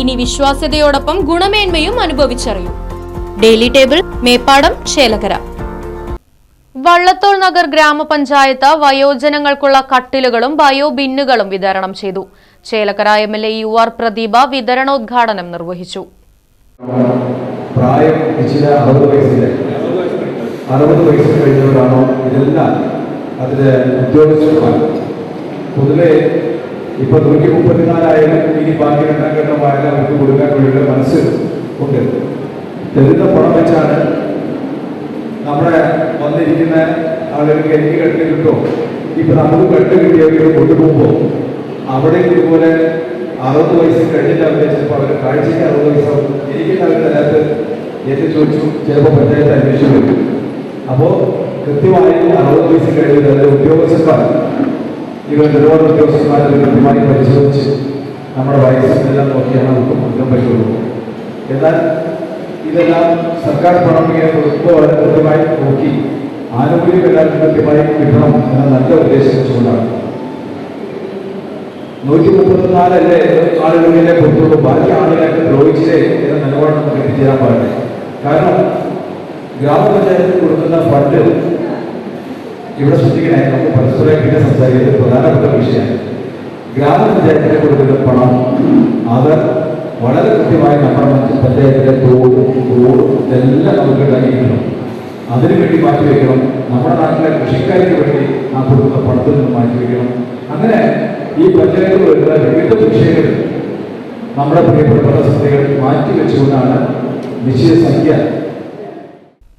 ഇനി വിശ്വാസ്യതയോടൊപ്പം ഗുണമേന്മയും അനുഭവിച്ചറിയും. ഡെയിലി ടേബിൾ മേപ്പാടം ചേലകര വള്ളത്തോൾ നഗർ ഗ്രാമപഞ്ചായത്ത് വയോജനങ്ങൾക്കുള്ള കട്ടിലുകളും ബയോ ബിന്നുകളും വിതരണം ചെയ്തു. Chelakkara M L A U R Pradeep വിതരണോദ്ഘാടനം നിർവഹിച്ചു. പ്രായം നിശ്ചിത അറുപത് വയസ്സിലെ അറുപത് വയസ്സ് കഴിഞ്ഞവരാണോ ഇതെല്ലാം പൊതുവെ ഇപ്പൊ നൂറ്റി മുപ്പത്തിനാലായാലും ഇനി ബാക്കി രണ്ടാം ഘട്ടമായാലും അവർക്ക് കൊടുക്കാൻ വേണ്ടിയുള്ള മനസ്സ് ഉണ്ട്. തരുന്ന പണം വെച്ചാണ് നമ്മുടെ വന്നിരിക്കുന്ന ആളുകൾക്ക് എനിക്ക് കെട്ട് കിട്ടുമോ ഇപ്പൊ നമുക്ക് കെട്ട് കിട്ടിയവരെ കൊണ്ടുപോകുമ്പോൾ അവിടെ ഇതുപോലെ അറുപത് വയസ്സ് കഴിഞ്ഞിട്ട് അവർ ചിലപ്പോൾ അവർ കാഴ്ചയ്ക്ക് അറുപത് വയസ്സാവും എനിക്ക് അവർ തരാത്ത് എന്ന് ചോദിച്ചു ചിലപ്പോൾ പഞ്ചായത്ത് അന്വേഷിച്ചു വരും. അപ്പോൾ കൃത്യമായി അറുപത് വയസ്സ് കഴിഞ്ഞിട്ട് അതിന്റെ ഉദ്യോഗസ്ഥന്മാർ ഇവർ ഒരുപാട് ഉദ്യോഗസ്ഥന്മാരെ കൃത്യമായി പരിശോധിച്ച് നമ്മുടെ വയസ്സിനെല്ലാം നോക്കിയാണ് നമുക്ക് കൊടുക്കാൻ പറ്റുള്ളൂ എന്നാൽ ഇതെല്ലാം സർക്കാർ പണം കൊടുക്കുമ്പോൾ വളരെ കൃത്യമായി നോക്കി ആനുകൂല്യം എല്ലാവർക്കും കൃത്യമായി കിട്ടണം എന്ന നല്ല ഉദ്ദേശം വെച്ചുകൊണ്ടാണ്. നൂറ്റി മുപ്പത്തിനാലല്ലേ ആളുകളിലെ കൊടുത്തുള്ളൂ. ബാക്കി ആളുകളൊക്കെ ദ്രോഹിച്ചില്ലേ എന്ന നിലപാട് നമുക്ക് എത്തിച്ചേരാൻ പാടില്ല. കാരണം ഗ്രാമപഞ്ചായത്തിന് കൊടുക്കുന്ന ഫണ്ട് ഇവിടെ ശ്രദ്ധിക്കണേ നമുക്ക് പരസ്പരം പിന്നെ സംസാരിക്കുന്നത് പ്രധാനപ്പെട്ട വിഷയമാണ് ഗ്രാമപഞ്ചായത്തിനെ കൊടുക്കുന്ന പണം അത് വളരെ കൃത്യമായി നമ്മുടെ മറ്റ് പഞ്ചായത്തിലെ തോടും റോഡും ഇതെല്ലാം നമുക്ക് ഉണ്ടാക്കിയിരിക്കണം. അതിനു വേണ്ടി മാറ്റിവെക്കണം നമ്മുടെ നാട്ടിലെ കൃഷിക്കാർക്ക് വേണ്ടി ആ കൊടുക്കുന്ന പണത്തിൽ നിന്ന് മാറ്റിവെക്കണം അങ്ങനെ ഈ പഞ്ചായത്തിൽ വരുന്ന വിവിധ വിഷയങ്ങൾ നമ്മുടെ പ്രിയപ്പെട്ട പദ്ധതികൾ മാറ്റിവെച്ചുകൊണ്ടാണ് നിശ്ചിത സംഖ്യ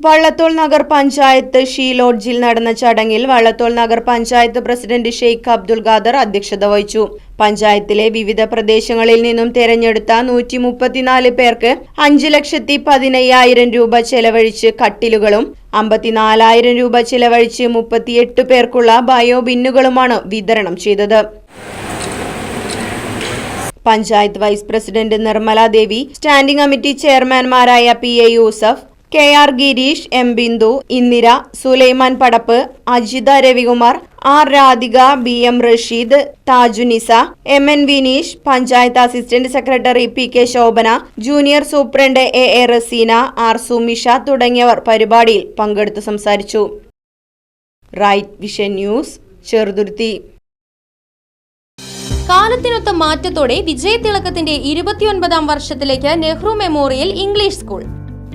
വള്ളത്തോൾ നഗർ പഞ്ചായത്ത് ഷീ ലോഡ്ജിൽ നടന്ന ചടങ്ങിൽ വള്ളത്തോൾ നഗർ പഞ്ചായത്ത് പ്രസിഡന്റ് ഷെയ്ഖ് അബ്ദുൽ ഖാദർ അധ്യക്ഷത വഹിച്ചു. പഞ്ചായത്തിലെ വിവിധ പ്രദേശങ്ങളിൽ നിന്നും തെരഞ്ഞെടുത്ത നൂറ്റി മുപ്പത്തിനാല് പേർക്ക് അഞ്ച് ലക്ഷത്തി പതിനയ്യായിരം രൂപ ചെലവഴിച്ച് കട്ടിലുകളും അമ്പത്തിനാലായിരം രൂപ ചെലവഴിച്ച് മുപ്പത്തിയെട്ട് പേർക്കുള്ള ബയോ ബിന്നുകളുമാണ് വിതരണം ചെയ്തത്. Panchayat vice president Nirmala Devi standing committee ചെയർമാൻമാരായ P A Yusuf K R Girish M Bindu Indira Sulaiman Padappu Ajitha Ravikumar R Radhika B M Rasheed Thajunisa M N Vineesh panchayat assistant secretary P K Shobhana junior superintendent A A Raseena R Sumisha തുടങ്ങിയവർ പരിപാടിയിൽ പങ്കെടുത്ത് സംസാരിച്ചു. Right Vision News Cheruthuruthy. കാലത്തിനൊത്ത മാറ്റത്തോടെ വിജയതിളക്കത്തിന്റെ ഇരുപത്തിയൊൻപതാം വർഷത്തിലേക്ക് Nehru memorial English school.